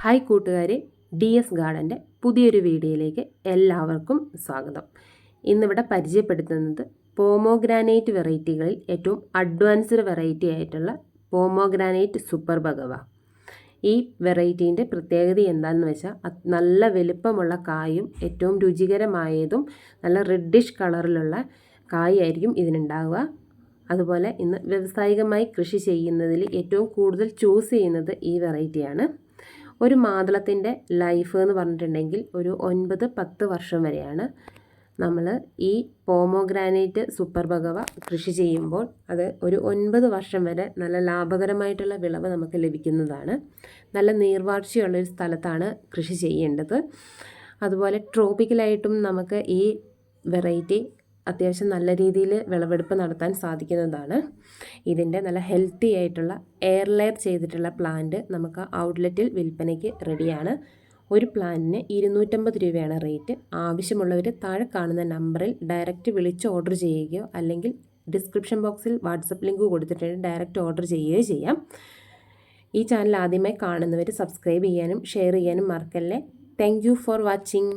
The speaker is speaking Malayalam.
ഹായ് കൂട്ടുകാരെ ഡി എസ് ഗാർഡന്റെ പുതിയൊരു വീഡിയോയിലേക്ക് എല്ലാവർക്കും സ്വാഗതം. ഇന്നിവിടെ പരിചയപ്പെടുത്തുന്നത് പോമോഗ്രാനൈറ്റ് വെറൈറ്റികളിൽ ഏറ്റവും അഡ്വാൻസ്ഡ് വെറൈറ്റി ആയിട്ടുള്ള പോമോഗ്രാനൈറ്റ് സൂപ്പർ ഭഗവ. ഈ വെറൈറ്റീന്റെ പ്രത്യേകത എന്താണെന്ന് വെച്ചാൽ നല്ല വലുപ്പമുള്ള കായും ഏറ്റവും രുചികരമായതും നല്ല റെഡിഷ് കളറിലുള്ള കായായിരിക്കും ഇതിനുണ്ടാവുക. അതുപോലെ ഇന്ന് വ്യാവസായികമായി കൃഷി ചെയ്യുന്നതിൽ ഏറ്റവും കൂടുതൽ ചൂസ് ചെയ്യുന്നത് ഈ വെറൈറ്റിയാണ്. ഒരു മാതളത്തിന്റെ ലൈഫ് എന്ന് പറഞ്ഞിട്ടുണ്ടെങ്കിൽ ഒരു ഒൻപത് പത്ത് വർഷം വരെയാണ് നമ്മൾ ഈ പോമോഗ്രാനൈറ്റ് സൂപ്പർ ഭഗവ കൃഷി ചെയ്യുമ്പോൾ അത് ഒരു ഒൻപത് വർഷം വരെ നല്ല ലാഭകരമായിട്ടുള്ള വിളവ് നമുക്ക് ലഭിക്കുന്നതാണ്. നല്ല നീർവാഴ്ചയുള്ളൊരു സ്ഥലത്താണ് കൃഷി ചെയ്യേണ്ടത്. അതുപോലെ ട്രോപ്പിക്കലായിട്ടും നമുക്ക് ഈ വെറൈറ്റി അത്യാവശ്യം നല്ല രീതിയിൽ വിളവെടുപ്പ് നടത്താൻ സാധിക്കുന്നതാണ്. ഇതിന്റെ നല്ല ഹെൽത്തി ആയിട്ടുള്ള എയർ ലെയർ ചെയ്തിട്ടുള്ള പ്ലാന്റ് നമുക്ക് ഔട്ട്ലെറ്റിൽ വിൽപ്പനയ്ക്ക് റെഡിയാണ് ഒരു പ്ലാന്റിന് ഇരുന്നൂറ്റമ്പത് രൂപയാണ് റേറ്റ് ആവശ്യമുള്ളവർ താഴെ കാണുന്ന നമ്പറിൽ ഡയറക്റ്റ് വിളിച്ച് ഓർഡർ ചെയ്യുകയോ അല്ലെങ്കിൽ ഡിസ്ക്രിപ്ഷൻ ബോക്സിൽ വാട്സപ്പ് ലിങ്ക് കൊടുത്തിട്ടുണ്ട് ഡയറക്റ്റ് ഓർഡർ ചെയ്യുകയോ ചെയ്യാം. ഈ ചാനൽ ആദ്യമായി കാണുന്നവർ സബ്സ്ക്രൈബ് ചെയ്യാനും ഷെയർ ചെയ്യാനും മറക്കല്ലേ. Thank for watching